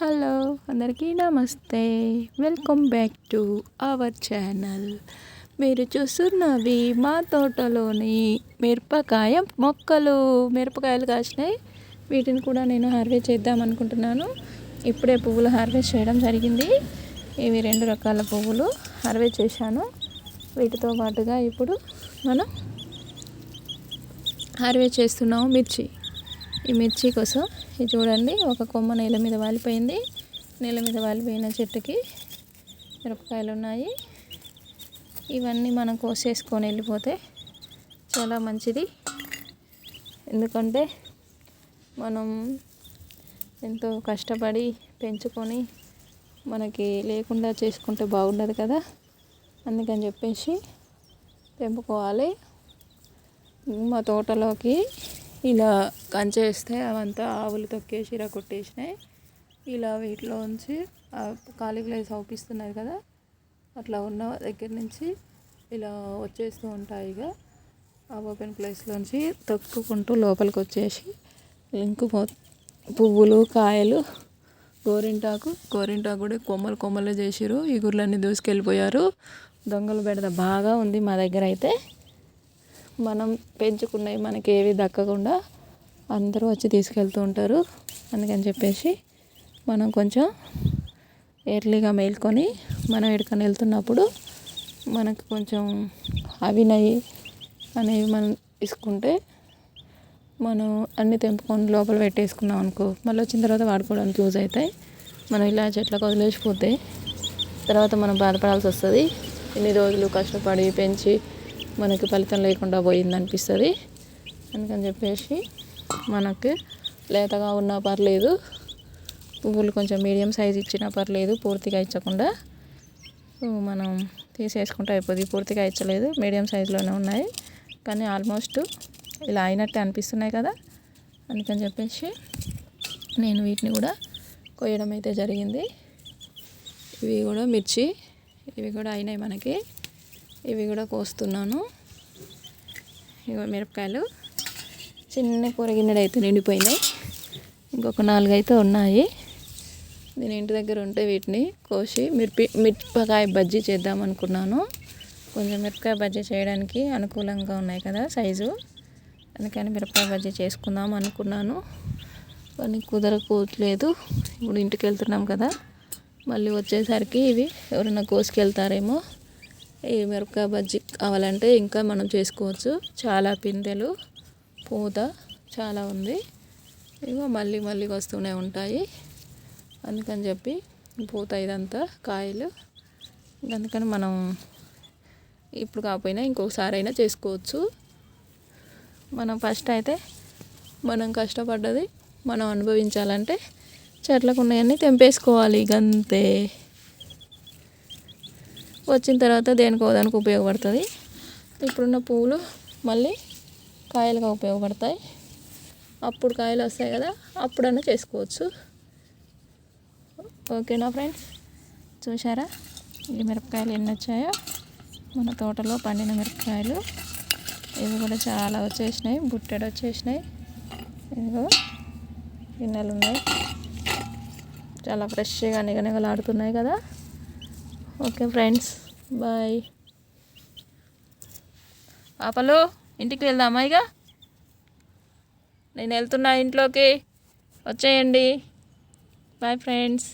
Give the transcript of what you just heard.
Hello అందరికీ నమస్తే. Welcome back to our channel. మీరు చూస్తున్నవి మా తోటలోని మిరపకాయ మొక్కలు. మిరపకాయలు కాసినాయి. వీటిని కూడా నేను హార్వెస్ట్ చేద్దాం అనుకుంటున్నాను. ఇప్పుడే పువ్వులు హార్వెస్ట్ చేయడం జరిగింది. ఇవి రెండు రకాల పువ్వులు హార్వెస్ట్ చేశాను. వీటితో పాటుగా ఇప్పుడు మనం హార్వెస్ట్ చేస్తున్నాము మిర్చి. ఈ మిర్చి కోసం ఇది చూడండి ఒక కొమ్మ నేల మీద వాలిపోయింది. నేల మీద వాలిపోయిన చెట్టుకి మిరపకాయలు ఉన్నాయి. ఇవన్నీ మనం కోసేసుకొని వెళ్ళిపోతే చాలా మంచిది. ఎందుకంటే మనం ఎంతో కష్టపడి పెంచుకొని మనకి లేకుండా చేసుకుంటే బాగుండదు కదా. అందుకని చెప్పేసి పెంపుకోవాలి. మా తోటలోకి ఇలా కంచె వేస్తే అవంతా ఆవులు తొక్కేసి ఇలా కొట్టేసినాయి. ఇలా వీటిలో ఉంచి ఖాళీ ప్లేస్ అవుపిస్తున్నారు కదా అట్లా ఉన్న దగ్గర నుంచి ఇలా వచ్చేస్తూ ఉంటాయి ఇక. ఆ ఓపెన్ ప్లేస్లోంచి తొక్కుకుంటూ లోపలికి వచ్చేసి లింక్ పువ్వులు కాయలు గోరింటాకు గోరింటాకు కూడా కొమ్మలు కొమ్మలు చేసిరు ఈ గుర్లన్నీ దూసుకెళ్ళిపోయారు. దొంగలు బెడద బాగా ఉంది మా దగ్గర అయితే. మనం పెంచుకున్నవి మనకి ఏవి దక్కకుండా అందరూ వచ్చి తీసుకెళ్తూ ఉంటారు. అందుకని చెప్పేసి మనం కొంచెం ఎర్లీగా మేల్కొని మనం ఎక్కడికైనా వెళ్తున్నప్పుడు మనకు కొంచెం అవినయి అనేవి మనం తీసుకుంటే మనం అన్ని తెంపుకొని లోపల పెట్టేసుకున్నాం అనుకో మళ్ళీ వచ్చిన తర్వాత వాడుకోవడానికి యూజ్ అవుతాయి. మనం ఇలా చెట్లకు వదిలేసిపోతే తర్వాత మనం బాధపడాల్సి వస్తుంది. ఇన్ని రోజులు కష్టపడి పెంచి మనకి ఫలితం లేకుండా పోయింది అనిపిస్తుంది అందుకని చెప్పేసి మనకి లేతగా ఉన్నా పర్లేదు. పువ్వులు కొంచెం మీడియం సైజ్ ఇచ్చినా పర్లేదు పూర్తిగా ఇచ్చకుండా. మనం తీసేసుకుంటే అయిపోతుంది పూర్తిగా ఇచ్చలేదు మీడియం సైజులోనే ఉన్నాయి. కానీ ఆల్మోస్ట్ ఇలా అయినట్టే అనిపిస్తున్నాయి కదా. అందుకని చెప్పేసి నేను వీటిని కూడా కొయ్యడం అయితే జరిగింది. ఇవి కూడా మిర్చి ఇవి కూడా అయినాయి మనకి. ఇవి కూడా కోస్తున్నాను. ఇవి మిరపకాయలు. చిన్న కూరగిన్నెడు అయితే నిండిపోయినాయి. ఇంకొక నాలుగు అయితే ఉన్నాయి. నేను ఇంటి దగ్గర ఉంటే వీటిని కోసి మిరపి మిరపకాయ బజ్జీ చేద్దాం అనుకున్నాను. కొంచెం మిరపకాయ బజ్జీ చేయడానికి అనుకూలంగా ఉన్నాయి కదా సైజు. అందుకని మిరపకాయ బజ్జీ చేసుకుందాం అనుకున్నాను. కానీ కుదరకోవట్లేదు ఇప్పుడు ఇంటికి వెళ్తున్నాం కదా. మళ్ళీ వచ్చేసరికి ఇవి ఎవరైనా కోసుకెళ్తారేమో. ఈ మిరపకాయ బజ్జీ కావాలంటే ఇంకా మనం చేసుకోవచ్చు. చాలా పిందెలు పూత చాలా ఉంది. ఇగో మళ్ళీ మళ్ళీ వస్తూనే ఉంటాయి. అందుకని చెప్పి పూత ఇదంతా కాయలు. అందుకని మనం ఇప్పుడు కాకపోయినా ఇంకొకసారి అయినా చేసుకోవచ్చు. మనం ఫస్ట్ అయితే మనం కష్టపడ్డది మనం అనుభవించాలంటే చెట్లకు ఉన్నాయన్నీ తెంపేసుకోవాలి గంతే వచ్చిన తర్వాత దేనికో దానికి ఉపయోగపడుతుంది. ఇప్పుడున్న పువ్వులు మళ్ళీ కాయలుగా ఉపయోగపడతాయి. అప్పుడు కాయలు వస్తాయి కదా అప్పుడన్నా చేసుకోవచ్చు. ఓకేనా ఫ్రెండ్స్? చూసారా ఈ మిరపకాయలు ఎన్ని వచ్చాయో? మన తోటలో పండిన మిరపకాయలు. ఇవి కూడా చాలా వచ్చేసినాయి బుట్టెడు వచ్చేసినాయి. ఇదిగో గిన్నెలు ఉన్నాయి. చాలా ఫ్రెష్గా నిగనిగలాడుతున్నాయి కదా. Okay friends bye. పాపలు ఇంటికి వెళ్దామా ఇక? నేను వెళ్తున్నా ఇంట్లోకి. వచ్చేయండి. Bye friends.